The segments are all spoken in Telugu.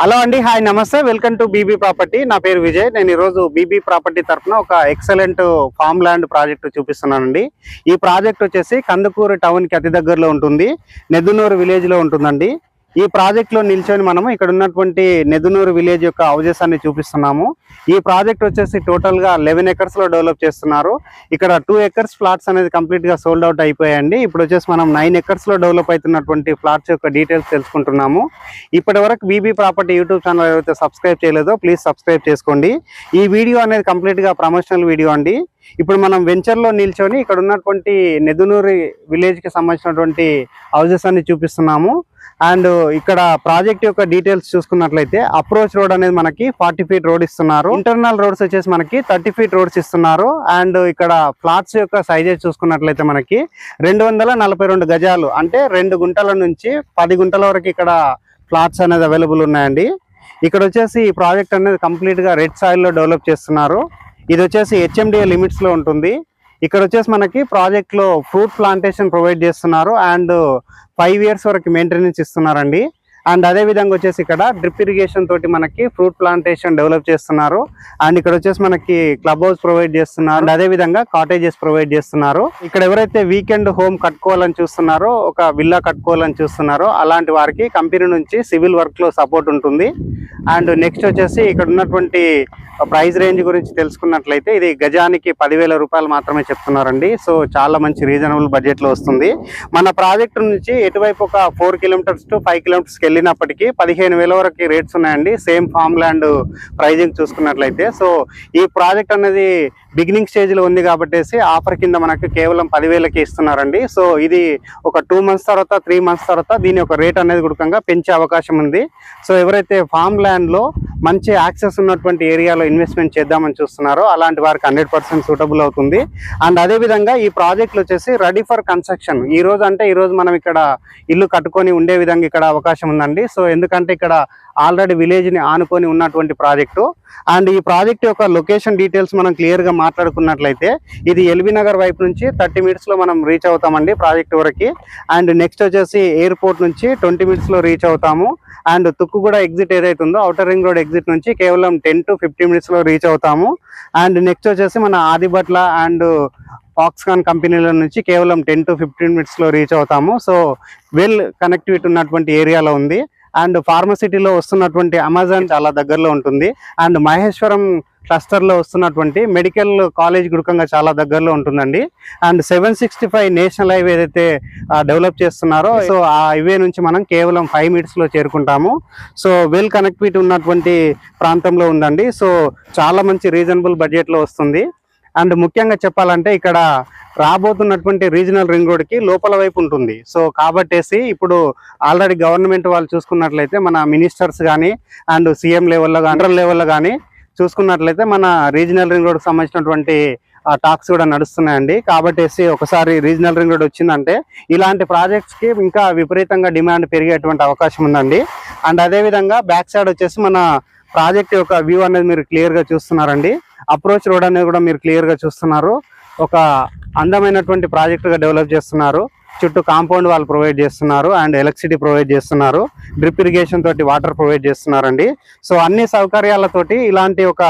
హలో అండి హాయ్ నమస్తే. Welcome to BB property. నా పేరు విజయ్. నేను ఈరోజు బీబీ ప్రాపర్టీ తరఫున ఒక ఎక్సలెంట్ ఫామ్ ల్యాండ్ ప్రాజెక్ట్ చూపిస్తున్నానండి. ఈ ప్రాజెక్ట్ వచ్చేసి కందుకూరు టౌన్కి అతి దగ్గరలో ఉంటుంది. నెద్దునూరు విలేజ్లో ఉంటుందండి. ఈ ప్రాజెక్ట్లో నిల్చొని మనము ఇక్కడ ఉన్నటువంటి నెదునూరు విలేజ్ యొక్క హౌజెస్ అన్ని చూపిస్తున్నాము. ఈ ప్రాజెక్ట్ వచ్చేసి టోటల్గా లెవెన్ ఎకర్స్లో డెవలప్ చేస్తున్నారు. ఇక్కడ టూ ఎకర్స్ ఫ్లాట్స్ అనేది కంప్లీట్గా సోల్డ్ అవుట్ అయిపోయాయండి. ఇప్పుడు వచ్చేసి మనం నైన్ ఎకర్స్లో డెవలప్ అవుతున్నటువంటి ఫ్లాట్స్ యొక్క డీటెయిల్స్ తెలుసుకుంటున్నాము. ఇప్పటి వరకు బీబీ ప్రాపర్టీ యూట్యూబ్ ఛానల్ ఎవరైతే సబ్స్క్రైబ్ చేయలేదో ప్లీజ్ సబ్స్క్రైబ్ చేసుకోండి. ఈ వీడియో అనేది కంప్లీట్గా ప్రమోషనల్ వీడియో అండి. ఇప్పుడు మనం వెంచర్లో నిల్చొని ఇక్కడ ఉన్నటువంటి నెదునూరి విలేజ్కి సంబంధించినటువంటి హౌజెస్ అన్ని చూపిస్తున్నాము. అండ్ ఇక్కడ ప్రాజెక్ట్ యొక్క డీటెయిల్స్ చూసుకున్నట్లయితే అప్రోచ్ రోడ్ అనేది మనకి ఫార్టీ ఫీట్ రోడ్ ఇస్తున్నారు. ఇంటర్నల్ రోడ్స్ వచ్చేసి మనకి థర్టీ ఫీట్ రోడ్స్ ఇస్తున్నారు. అండ్ ఇక్కడ ఫ్లాట్స్ యొక్క సైజెస్ చూసుకున్నట్లయితే మనకి రెండు వందల నలభై రెండు గజాలు అంటే రెండు గుంటల నుంచి పది గుంటల వరకు ఇక్కడ ఫ్లాట్స్ అనేది అవైలబుల్ ఉన్నాయండి. ఇక్కడ వచ్చేసి ఈ ప్రాజెక్ట్ అనేది కంప్లీట్గా రెడ్ సాయిల్లో డెవలప్ చేస్తున్నారు. ఇది వచ్చేసి హెచ్ఎండిఏ లిమిట్స్లో ఉంటుంది. ఇక్కడ వచ్చేసి మనకి ప్రాజెక్ట్లో ఫ్రూట్ ప్లాంటేషన్ ప్రొవైడ్ చేస్తున్నారు అండ్ ఫైవ్ ఇయర్స్ వరకు మెయింటెనెన్స్ ఇస్తున్నారండి. అండ్ అదే విధంగా వచ్చేసి ఇక్కడ డ్రిప్ ఇరిగేషన్ తోటి మనకి ఫ్రూట్ ప్లాంటేషన్ డెవలప్ చేస్తున్నారు. అండ్ ఇక్కడ వచ్చేసి మనకి క్లబ్ హౌస్ ప్రొవైడ్ చేస్తున్నారు. అండ్ అదే విధంగా కాటేజెస్ ప్రొవైడ్ చేస్తున్నారు. ఇక్కడ ఎవరైతే వీకెండ్ హోమ్ కట్టుకోవాలని చూస్తున్నారో ఒక విల్లా కట్టుకోవాలని చూస్తున్నారో అలాంటి వారికి కంపెనీ నుంచి సివిల్ వర్క్లో సపోర్ట్ ఉంటుంది. అండ్ నెక్స్ట్ వచ్చేసి ఇక్కడ ఉన్నటువంటి ప్రైస్ రేంజ్ గురించి తెలుసుకున్నట్లయితే ఇది గజానికి పదివేల రూపాయలు మాత్రమే చెప్తున్నారండి. సో చాలా మంచి రీజనబుల్ బడ్జెట్లో వస్తుంది. మన ప్రాజెక్ట్ నుంచి ఎటువైపు ఒక ఫోర్ కిలోమీటర్స్ టు ఫైవ్ కిలోమీటర్స్కి వెళ్ళినప్పటికీ పదిహేను వేల వరకు రేట్స్ ఉన్నాయండి. సేమ్ ఫామ్ ల్యాండ్ ప్రైజింగ్ చూసుకున్నట్లయితే. సో ఈ ప్రాజెక్ట్ అనేది బిగినింగ్ స్టేజ్లో ఉంది కాబట్టి ఆఫర్ కింద మనకు కేవలం పదివేలకి ఇస్తున్నారండి. సో ఇది ఒక టూ మంత్స్ తర్వాత త్రీ మంత్స్ తర్వాత దీని యొక్క రేట్ అనేది గుడకంగా పెంచే అవకాశం ఉంది. సో ఎవరైతే ఫామ్ ల్యాండ్లో మంచి యాక్సెస్ ఉన్నటువంటి ఏరియాలో ఇన్వెస్ట్మెంట్ చేద్దామని చూస్తున్నారో. అలాంటి వారికి హండ్రెడ్ పర్సెంట్ సూటబుల్ అవుతుంది. అండ్ అదే విధంగా ఈ ప్రాజెక్టులు వచ్చేసి రెడీ ఫర్ కన్స్ట్రక్షన్. ఈ రోజు అంటే ఈ రోజు మనం ఇక్కడ ఇల్లు కట్టుకొని ఉండే విధంగా ఇక్కడ అవకాశం ఉందండి. సో ఎందుకంటే ఇక్కడ ఆల్రెడీ విలేజ్ని ఆనుకొని ఉన్నటువంటి ప్రాజెక్టు. అండ్ ఈ ప్రాజెక్ట్ యొక్క లొకేషన్ డీటెయిల్స్ మనం క్లియర్గా మాట్లాడుకున్నట్లయితే ఇది ఎల్బీ నగర్ వైపు నుంచి థర్టీ మినిట్స్లో మనం రీచ్ అవుతామండి ప్రాజెక్ట్ వరకు. అండ్ నెక్స్ట్ వచ్చేసి ఎయిర్పోర్ట్ నుంచి ట్వంటీ మినిట్స్లో రీచ్ అవుతాము. అండ్ తుక్కుగూడ ఎగ్జిట్ ఏదైతే ఉందో అవుటర్ రింగ్ రోడ్ ఎగ్జిట్ నుంచి కేవలం టెన్ టు ఫిఫ్టీన్ మినిట్స్లో రీచ్ అవుతాము. అండ్ నెక్స్ట్ వచ్చేసి మన ఆదిబట్ల అండ్ ఫాక్స్కాన్ కంపెనీల నుంచి కేవలం టెన్ టు ఫిఫ్టీన్ మినిట్స్లో రీచ్ అవుతాము. సో వెల్ కనెక్టివిటీ ఉన్నటువంటి ఏరియాలో ఉంది. అండ్ ఫార్మసిటీలో వస్తున్నటువంటి అమెజాన్ చాలా దగ్గరలో ఉంటుంది. అండ్ మహేశ్వరం క్లస్టర్లో వస్తున్నటువంటి మెడికల్ కాలేజ్ గుడకంగా చాలా దగ్గరలో ఉంటుందండి. And seven sixty five national highway ఏదైతే డెవలప్ చేస్తున్నారో సో ఆ హైవే నుంచి మనం కేవలం ఫైవ్ మినిట్స్లో చేరుకుంటాము. సో వెల్ కనెక్టివిటీ ఉన్నటువంటి ప్రాంతంలో ఉందండి. సో చాలా మంచి రీజనబుల్ బడ్జెట్లో వస్తుంది. అండ్ ముఖ్యంగా చెప్పాలంటే ఇక్కడ రాబోతున్నటువంటి రీజనల్ రింగ్ రోడ్కి లోపల వైపు ఉంటుంది. సో కాబట్టేసి ఇప్పుడు ఆల్రెడీ గవర్నమెంట్ వాళ్ళు చూసుకున్నట్లయితే మన మినిస్టర్స్ కానీ అండ్ సీఎం లెవెల్లో అండర్ లెవెల్లో కానీ చూసుకున్నట్లయితే మన రీజనల్ రింగ్ రోడ్ సంబంధించినటువంటి టాక్స్ కూడా నడుస్తున్నాయండి. కాబట్టేసి ఒకసారి రీజనల్ రింగ్ రోడ్ వచ్చిందంటే ఇలాంటి ప్రాజెక్ట్స్కి ఇంకా విపరీతంగా డిమాండ్ పెరిగేటువంటి అవకాశం ఉందండి. అండ్ అదే విధంగా బ్యాక్ సైడ్ వచ్చేసి మన ప్రాజెక్ట్ యొక్క వ్యూ అనేది మీరు క్లియర్గా చూస్తున్నారండి. అప్రోచ్ రోడ్ అనేది కూడా మీరు క్లియర్గా చూస్తున్నారు. ఒక అందమైనటువంటి ప్రాజెక్టుగా డెవలప్ చేస్తున్నారు. చుట్టూ కాంపౌండ్ వాళ్ళు ప్రొవైడ్ చేస్తున్నారు అండ్ ఎలక్ట్రిసిటీ ప్రొవైడ్ చేస్తున్నారు. డ్రిప్ ఇరిగేషన్ తోటి వాటర్ ప్రొవైడ్ చేస్తున్నారండి. సో అన్ని సౌకర్యాలతోటి ఇలాంటి ఒక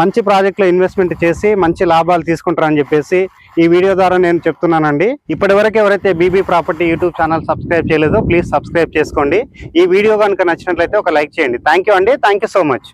మంచి ప్రాజెక్టులో ఇన్వెస్ట్మెంట్ చేసి మంచి లాభాలు తీసుకుంటారని చెప్పేసి ఈ వీడియో ద్వారా నేను చెప్తున్నానండి. ఇప్పటివరకు ఎవరైతే BB property YouTube channel subscribe చేయలేదో ప్లీజ్ సబ్స్క్రైబ్ చేసుకోండి. ఈ వీడియో కనుక నచ్చినట్లయితే ఒక లైక్ చేయండి. థ్యాంక్ యూ అండి. Thank you so much.